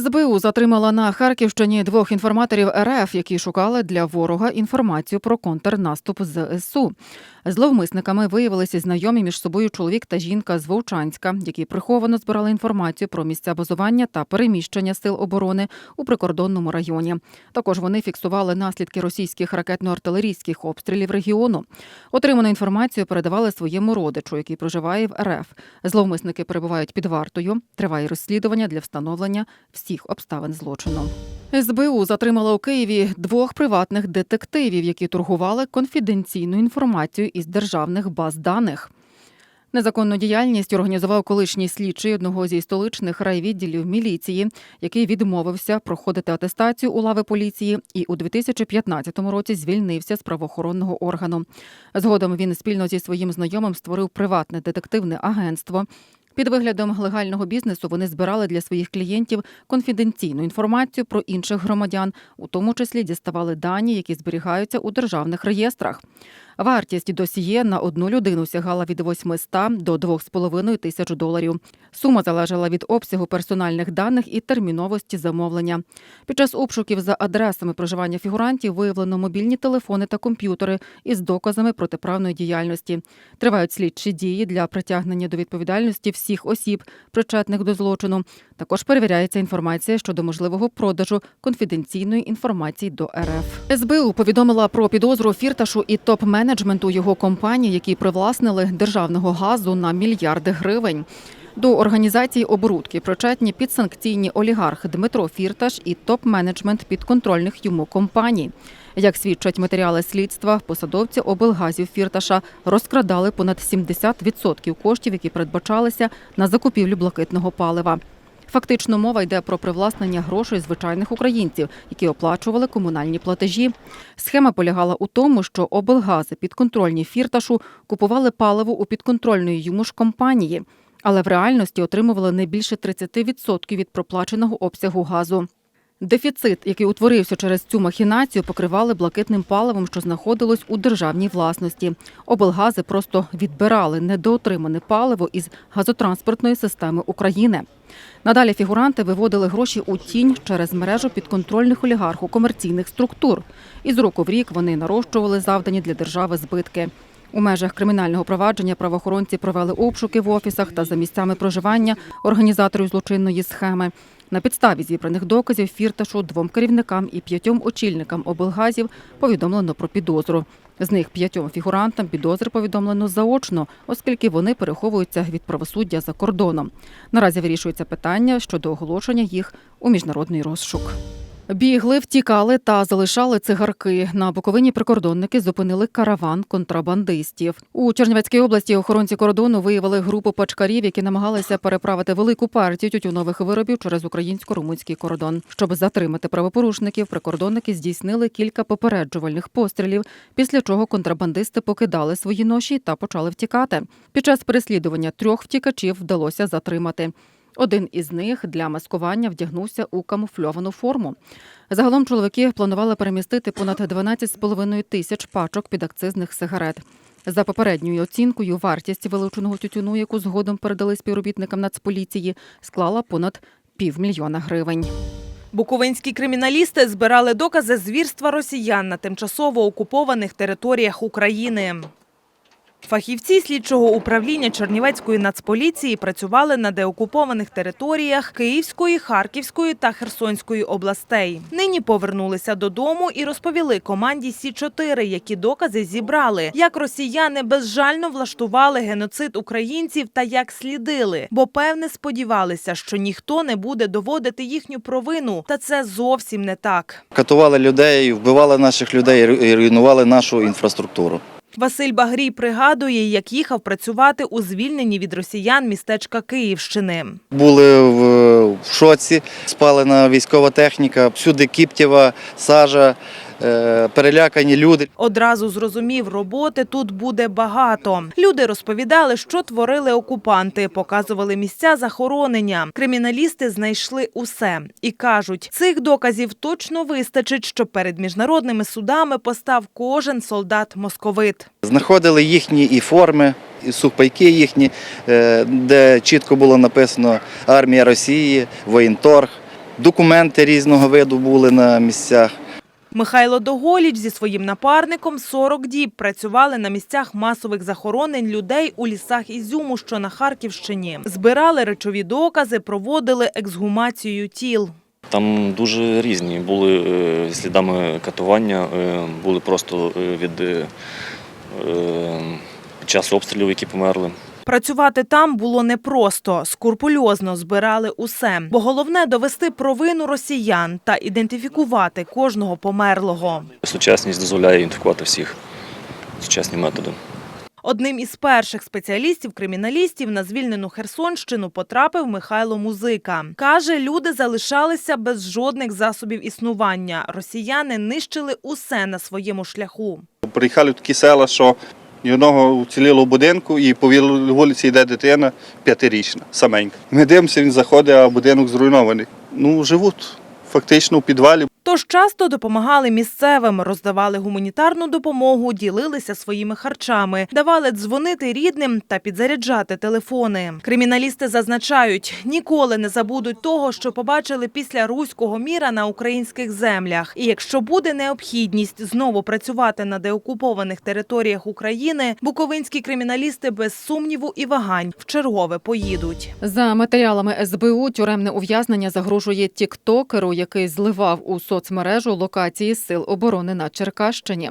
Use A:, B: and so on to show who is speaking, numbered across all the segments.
A: СБУ затримала на Харківщині двох інформаторів РФ, які шукали для ворога інформацію про контрнаступ ЗСУ. Зловмисниками виявилися знайомі між собою чоловік та жінка з Вовчанська, які приховано збирали інформацію про місця базування та переміщення сил оборони у прикордонному районі. Також вони фіксували наслідки російських ракетно-артилерійських обстрілів регіону. Отриману інформацію передавали своєму родичу, який проживає в РФ. Зловмисники перебувають під вартою. Триває розслідування для встановлення всіх обставин злочину. СБУ затримала у Києві двох приватних детективів, які торгували конфіденційну інформацію із державних баз даних. Незаконну діяльність організував колишній слідчий одного зі столичних райвідділів міліції, який відмовився проходити атестацію у лави поліції і у 2015 році звільнився з правоохоронного органу. Згодом він спільно зі своїм знайомим створив приватне детективне агентство. Під виглядом легального бізнесу вони збирали для своїх клієнтів конфіденційну інформацію про інших громадян, у тому числі діставали дані, які зберігаються у державних реєстрах. Вартість досьє на одну людину сягала від 800 до 2,5 тисяч доларів. Сума залежала від обсягу персональних даних і терміновості замовлення. Під час обшуків за адресами проживання фігурантів виявлено мобільні телефони та комп'ютери із доказами протиправної діяльності. Тривають слідчі дії для притягнення до відповідальності всіх осіб, причетних до злочину. Також перевіряється інформація щодо можливого продажу конфіденційної інформації до РФ. СБУ повідомила про підозру фірташу і топ-менеджменту його компанії, які привласнили державного газу на мільярди гривень. До організації оборудки причетні підсанкційні олігарх Дмитро Фірташ і топ-менеджмент підконтрольних йому компаній. Як свідчать матеріали слідства, посадовці облгазів Фірташа розкрадали понад 70% коштів, які передбачалися на закупівлю блакитного палива. Фактично мова йде про привласнення грошей звичайних українців, які оплачували комунальні платежі. Схема полягала у тому, що облгази підконтрольні фірташу купували паливо у підконтрольної йому ж компанії, але в реальності отримували не більше 30% від проплаченого обсягу газу. Дефіцит, який утворився через цю махінацію, покривали блакитним паливом, що знаходилось у державній власності. Облгази просто відбирали недоотримане паливо із газотранспортної системи України. Надалі фігуранти виводили гроші у тінь через мережу підконтрольних олігарху комерційних структур. Із року в рік вони нарощували завдані для держави збитки. У межах кримінального провадження правоохоронці провели обшуки в офісах та за місцями проживання організаторів злочинної схеми. На підставі зібраних доказів фірташу двом керівникам і п'ятьом очільникам облгазів повідомлено про підозру. З них п'ятьом фігурантам підозри повідомлено заочно, оскільки вони переховуються від правосуддя за кордоном. Наразі вирішується питання щодо оголошення їх у міжнародний розшук. Бігли, втікали та залишали цигарки. На Буковині прикордонники зупинили караван контрабандистів. У Чернівецькій області охоронці кордону виявили групу пачкарів, які намагалися переправити велику партію тютюнових виробів через українсько-румунський кордон. Щоб затримати правопорушників, прикордонники здійснили кілька попереджувальних пострілів, після чого контрабандисти покидали свої ноші та почали втікати. Під час переслідування трьох втікачів вдалося затримати. Один із них для маскування вдягнувся у камуфльовану форму. Загалом чоловіки планували перемістити понад 12,5 тисяч пачок підакцизних сигарет. За попередньою оцінкою, вартість вилученого тютюну, яку згодом передали співробітникам Нацполіції, склала понад півмільйона гривень.
B: Буковинські криміналісти збирали докази звірства росіян на тимчасово окупованих територіях України. Фахівці слідчого управління Чернівецької нацполіції працювали на деокупованих територіях Київської, Харківської та Херсонської областей. Нині повернулися додому і розповіли команді Сі 4 які докази зібрали, як росіяни безжально влаштували геноцид українців та як слідили, бо певне сподівалися, що ніхто не буде доводити їхню провину. Та це зовсім не так.
C: Катували людей, вбивали наших людей руйнували нашу інфраструктуру.
B: Василь Багрій пригадує, як їхав працювати у звільненні від росіян містечка Київщини.
C: Були в, шоці, спалена військова техніка, всюди кіптєва, сажа, перелякані люди.
B: Одразу зрозумів, роботи тут буде багато. Люди розповідали, що творили окупанти, показували місця захоронення. Криміналісти знайшли усе і кажуть, цих доказів точно вистачить, щоб перед міжнародними судами постав кожен солдат-московит.
C: Знаходили їхні і форми, і сухпайки їхні, е, де чітко було написано армія Росії, воєнторг. документи різного виду були на місцях.
B: Михайло Доголіч зі своїм напарником 40 діб працювали на місцях масових захоронень людей у лісах Ізюму, що на Харківщині. Збирали речові докази, проводили ексгумацію тіл.
D: Там дуже різні були е, слідами катування, е, були просто е, від під час обстрілів, які померли.
B: Працювати там було непросто, скрупульозно збирали усе. Бо головне довести провину росіян та ідентифікувати кожного померлого.
D: Сучасність дозволяє ідентифікувати всіх. Сучасні методи.
B: Одним із перших спеціалістів-криміналістів на звільнену Херсонщину потрапив Михайло Музика. Каже, люди залишалися без жодних засобів існування. Росіяни нищили усе на своєму шляху.
E: Приїхали в такі села, що ні одного уціліло в будинку, і по вулиці йде дитина п'ятирічна, саменька. Ми дивимося, він заходить, а будинок зруйнований. Ну, живуть фактично у підвалі.
B: Тож часто допомагали місцевим, роздавали гуманітарну допомогу, ділилися своїми харчами, давали дзвонити рідним та підзаряджати телефони. Криміналісти зазначають, ніколи не забудуть того, що побачили після руського міра на українських землях. І якщо буде необхідність знову працювати на деокупованих територіях України, буковинські криміналісти без сумніву і вагань в чергове поїдуть.
A: За матеріалами СБУ тюремне ув'язнення загрожує тіктокеру, який зливав у соцмережу локації сил оборони на Черкащині.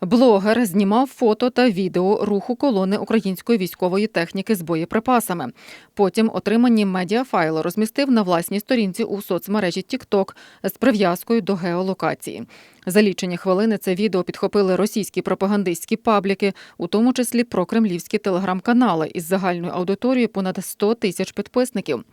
A: Блогер знімав фото та відео руху колони української військової техніки з боєприпасами. Потім отримані медіафайли розмістив на власній сторінці у соцмережі TikTok з прив'язкою до геолокації. За лічені хвилини це відео підхопили російські пропагандистські пабліки, у тому числі прокремлівські телеграм-канали із загальною аудиторією понад 100 тисяч підписників.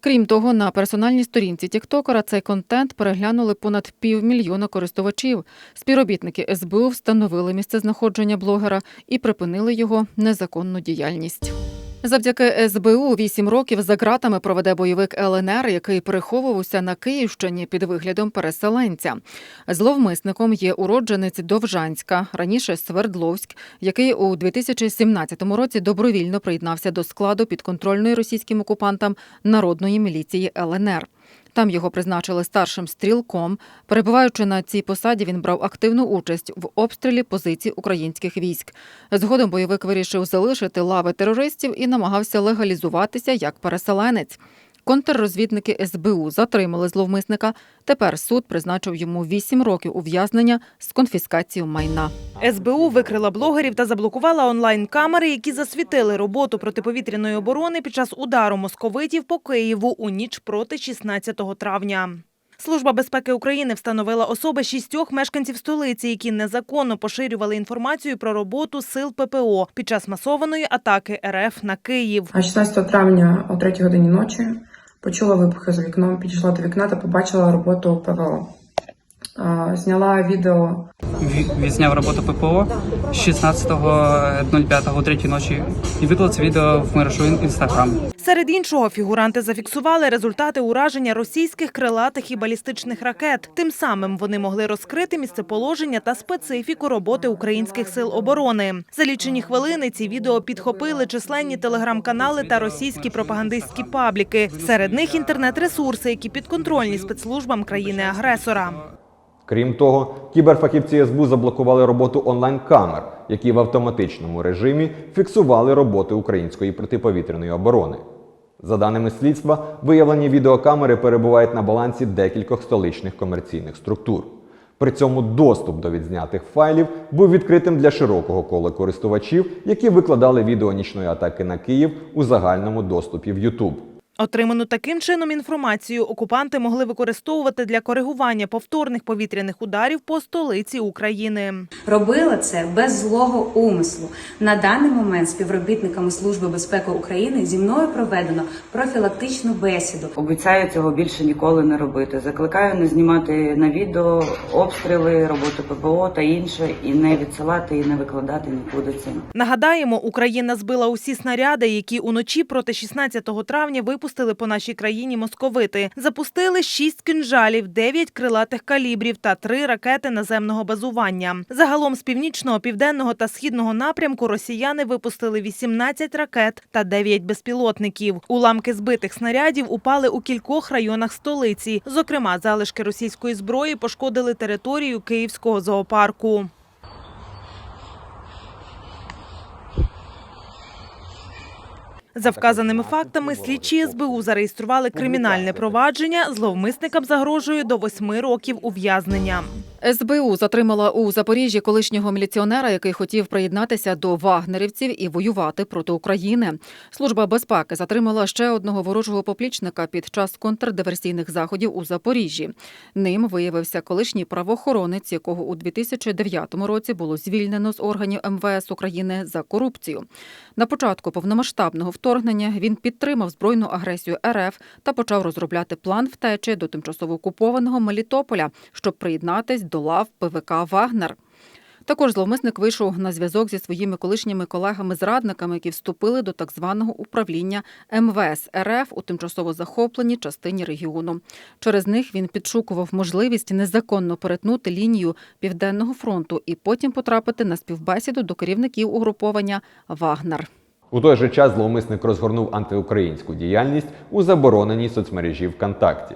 A: Крім того, на персональній сторінці Тіктокера цей контент переглянули понад півмільйона користувачів. Співробітники СБУ встановили місцезнаходження блогера і припинили його незаконну діяльність. Завдяки СБУ вісім років за ґратами проведе бойовик ЛНР, який переховувався на Київщині під виглядом переселенця. Зловмисником є уродженець Довжанська, раніше Свердловськ, який у 2017 році добровільно приєднався до складу підконтрольної російським окупантам народної міліції ЛНР. Там його призначили старшим стрілком. Перебуваючи на цій посаді, він брав активну участь в обстрілі позицій українських військ. Згодом бойовик вирішив залишити лави терористів і намагався легалізуватися як переселенець. Контррозвідники СБУ затримали зловмисника. Тепер суд призначив йому 8 років ув'язнення з конфіскацією майна.
B: СБУ викрила блогерів та заблокувала онлайн-камери, які засвітили роботу протиповітряної оборони під час удару московитів по Києву у ніч проти 16 травня. Служба безпеки України встановила особи шістьох мешканців столиці, які незаконно поширювали інформацію про роботу сил ППО під час масованої атаки РФ на Київ.
F: А 16 травня о 3 годині ночі почула вибухи за вікном, підійшла до вікна та побачила роботу ПВО. Зняла відео
G: Ві- відзняв роботу ППО 16.05 о 3 ночі і виклав це відео в мережу інстаграм.
B: Серед іншого, фігуранти зафіксували результати ураження російських крилатих і балістичних ракет. Тим самим вони могли розкрити місцеположення та специфіку роботи українських сил оборони. За лічені хвилини ці відео підхопили численні телеграм-канали та російські пропагандистські пабліки. Серед них інтернет-ресурси, які підконтрольні спецслужбам країни-агресора.
H: Крім того, кіберфахівці СБУ заблокували роботу онлайн-камер, які в автоматичному режимі фіксували роботи української протиповітряної оборони. За даними слідства, виявлені відеокамери перебувають на балансі декількох столичних комерційних структур. При цьому доступ до відзнятих файлів був відкритим для широкого кола користувачів, які викладали відео нічної атаки на Київ у загальному доступі в YouTube.
B: Отриману таким чином інформацію окупанти могли використовувати для коригування повторних повітряних ударів по столиці України.
I: Робила це без злого умислу. На даний момент співробітниками Служби безпеки України зі мною проведено профілактичну бесіду.
J: Обіцяю цього більше ніколи не робити. Закликаю не знімати на відео обстріли, роботу ППО та інше, і не відсилати і не викладати нікуди це.
B: Нагадаємо, Україна збила усі снаряди, які уночі проти 16 травня випустили випустили по нашій країні московити. Запустили шість кинжалів, дев'ять крилатих калібрів та три ракети наземного базування. Загалом з північного, південного та східного напрямку росіяни випустили 18 ракет та 9 безпілотників. Уламки збитих снарядів упали у кількох районах столиці. Зокрема, залишки російської зброї пошкодили територію Київського зоопарку. За вказаними фактами, слідчі СБУ зареєстрували кримінальне провадження. Зловмисникам загрожує до восьми років ув'язнення.
A: СБУ затримала у Запоріжжі колишнього міліціонера, який хотів приєднатися до вагнерівців і воювати проти України. Служба безпеки затримала ще одного ворожого поплічника під час контрдиверсійних заходів у Запоріжжі. Ним виявився колишній правоохоронець, якого у 2009 році було звільнено з органів МВС України за корупцію. На початку повномасштабного вторгнення він підтримав збройну агресію РФ та почав розробляти план втечі до тимчасово окупованого Мелітополя, щоб приєднатись до лав ПВК Вагнер. Також зловмисник вийшов на зв'язок зі своїми колишніми колегами-зрадниками, які вступили до так званого управління МВС РФ у тимчасово захопленій частині регіону. Через них він підшукував можливість незаконно перетнути лінію Південного фронту і потім потрапити на співбесіду до керівників угруповання Вагнер.
H: У той же час зловмисник розгорнув антиукраїнську діяльність у забороненій соцмережі ВКонтакті.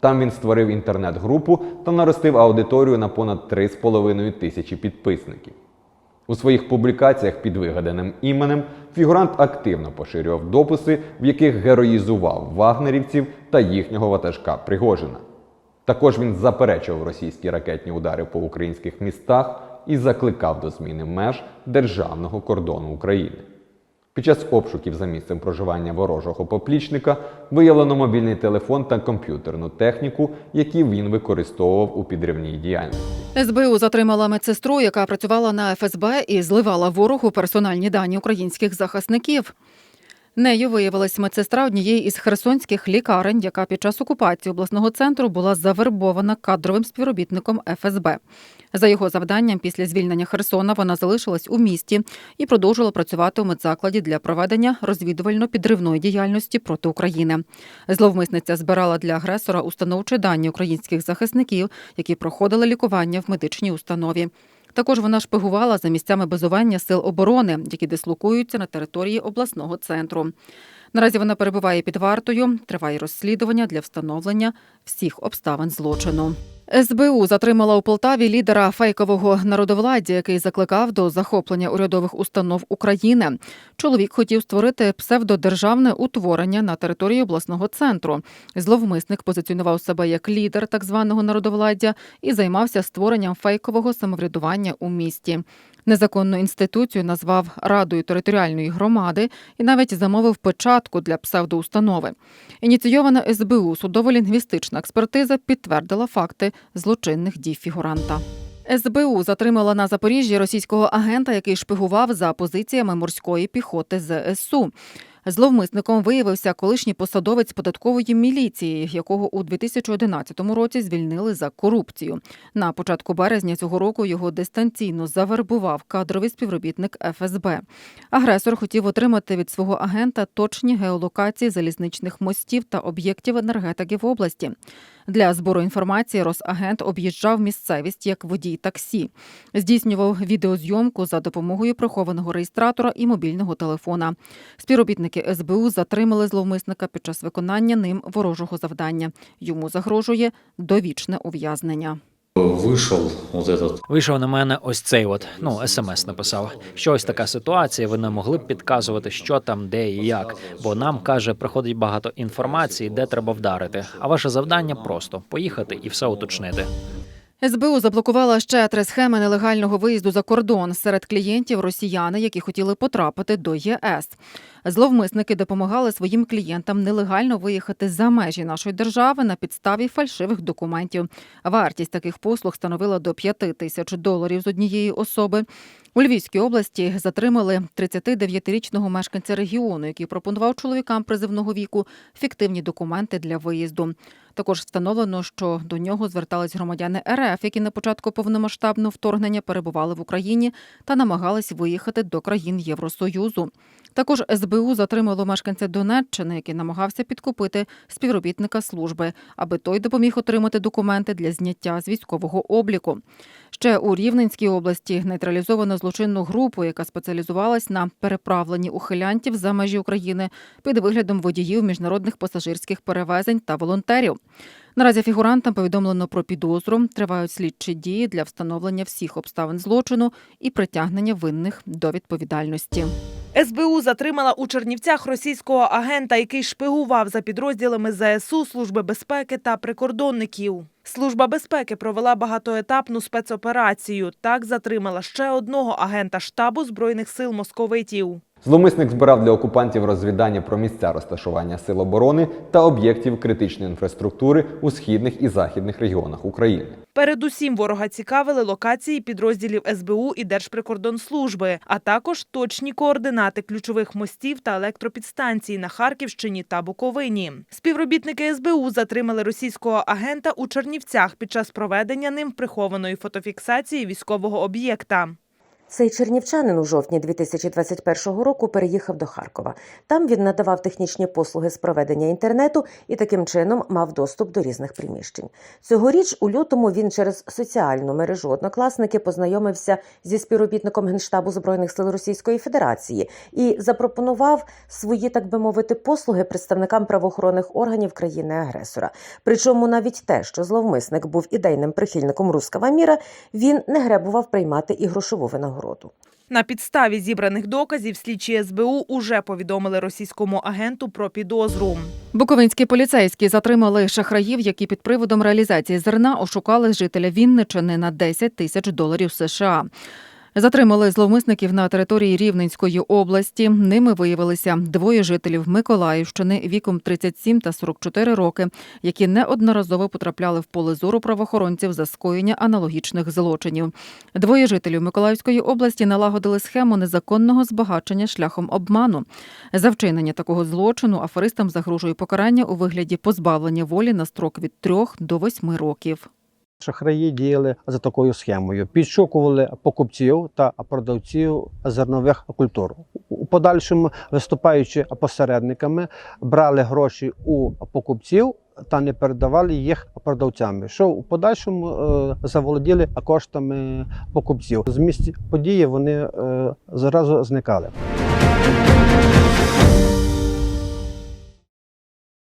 H: Там він створив інтернет-групу та наростив аудиторію на понад 3,5 тисячі підписників. У своїх публікаціях під вигаданим іменем фігурант активно поширював дописи, в яких героїзував вагнерівців та їхнього ватажка Пригожина. Також він заперечував російські ракетні удари по українських містах і закликав до зміни меж державного кордону України. Під час обшуків за місцем проживання ворожого поплічника виявлено мобільний телефон та комп'ютерну техніку, які він використовував у підривній діяльності.
A: СБУ затримала медсестру, яка працювала на ФСБ і зливала ворогу персональні дані українських захисників. Нею виявилась медсестра однієї із херсонських лікарень, яка під час окупації обласного центру була завербована кадровим співробітником ФСБ. За його завданням, після звільнення Херсона вона залишилась у місті і продовжила працювати у медзакладі для проведення розвідувально-підривної діяльності проти України. Зловмисниця збирала для агресора установчі дані українських захисників, які проходили лікування в медичній установі. Також вона шпигувала за місцями базування сил оборони, які дислокуються на території обласного центру. Наразі вона перебуває під вартою. Триває розслідування для встановлення всіх обставин злочину. СБУ затримала у Полтаві лідера фейкового народовладдя, який закликав до захоплення урядових установ України. Чоловік хотів створити псевдодержавне утворення на території обласного центру. Зловмисник позиціонував себе як лідер так званого народовладдя і займався створенням фейкового самоврядування у місті. Незаконну інституцію назвав Радою територіальної громади і навіть замовив печатку для псевдоустанови. Ініційована СБУ судово-лінгвістична експертиза підтвердила факти злочинних дій фігуранта. СБУ затримала на Запоріжжі російського агента, який шпигував за позиціями морської піхоти ЗСУ. Зловмисником виявився колишній посадовець податкової міліції, якого у 2011 році звільнили за корупцію. На початку березня цього року його дистанційно завербував кадровий співробітник ФСБ. Агресор хотів отримати від свого агента точні геолокації залізничних мостів та об'єктів енергетики в області. Для збору інформації Росагент об'їжджав місцевість як водій таксі, здійснював відеозйомку за допомогою прихованого реєстратора і мобільного телефона. Співробітники СБУ затримали зловмисника під час виконання ним ворожого завдання. Йому загрожує довічне ув'язнення.
K: Вийшов от этот
L: Вийшов на мене ось цей от, ну, смс написав. Що ось така ситуація, ви не могли б підказувати, що там, де і як. Бо нам каже, приходить багато інформації, де треба вдарити. А ваше завдання просто поїхати і все уточнити.
A: СБУ заблокувала ще три схеми нелегального виїзду за кордон серед клієнтів росіяни, які хотіли потрапити до ЄС. Зловмисники допомагали своїм клієнтам нелегально виїхати за межі нашої держави на підставі фальшивих документів. Вартість таких послуг становила до 5 тисяч доларів з однієї особи. У Львівській області затримали 39-річного мешканця регіону, який пропонував чоловікам призивного віку фіктивні документи для виїзду. Також встановлено, що до нього звертались громадяни РФ, які на початку повномасштабного вторгнення перебували в Україні та намагались виїхати до країн Євросоюзу. Також СБУ затримало мешканця Донеччини, який намагався підкупити співробітника служби, аби той допоміг отримати документи для зняття з військового обліку. Ще у Рівненській області нейтралізовано злочинну групу, яка спеціалізувалась на переправленні ухилянтів за межі України під виглядом водіїв міжнародних пасажирських перевезень та волонтерів. Наразі фігурантам повідомлено про підозру. Тривають слідчі дії для встановлення всіх обставин злочину і притягнення винних до відповідальності.
B: СБУ затримала у Чернівцях російського агента, який шпигував за підрозділами ЗСУ, Служби безпеки та прикордонників. Служба безпеки провела багатоетапну спецоперацію. Так затримала ще одного агента штабу збройних сил московитів.
H: Зловмисник збирав для окупантів розвідання про місця розташування сил оборони та об'єктів критичної інфраструктури у східних і західних регіонах України.
B: Передусім ворога цікавили локації підрозділів СБУ і Держприкордонслужби, а також точні координати ключових мостів та електропідстанцій на Харківщині та Буковині. Співробітники СБУ затримали російського агента у Чернівцях під час проведення ним прихованої фотофіксації військового об'єкта.
M: Цей чернівчанин у жовтні 2021 року переїхав до Харкова. Там він надавав технічні послуги з проведення інтернету і таким чином мав доступ до різних приміщень. Цьогоріч у лютому він через соціальну мережу однокласники познайомився зі співробітником генштабу збройних сил Російської Федерації і запропонував свої, так би мовити, послуги представникам правоохоронних органів країни-агресора. Причому навіть те, що зловмисник був ідейним прихильником рускава міра, він не гребував приймати і грошову винагороду.
B: На підставі зібраних доказів слідчі СБУ уже повідомили російському агенту про підозру.
A: Буковинські поліцейські затримали шахраїв, які під приводом реалізації зерна ошукали жителя Вінничини на 10 тисяч доларів США. Затримали зловмисників на території Рівненської області. Ними виявилися двоє жителів Миколаївщини віком 37 та 44 роки, які неодноразово потрапляли в поле зору правоохоронців за скоєння аналогічних злочинів. Двоє жителів Миколаївської області налагодили схему незаконного збагачення шляхом обману. За вчинення такого злочину аферистам загрожує покарання у вигляді позбавлення волі на строк від 3 до 8 років.
N: Шахраї діяли за такою схемою: підшукували покупців та продавців зернових культур. У подальшому, виступаючи посередниками, брали гроші у покупців та не передавали їх продавцям, що у подальшому е, заволоділи коштами покупців. З місць події вони е, зразу зникали.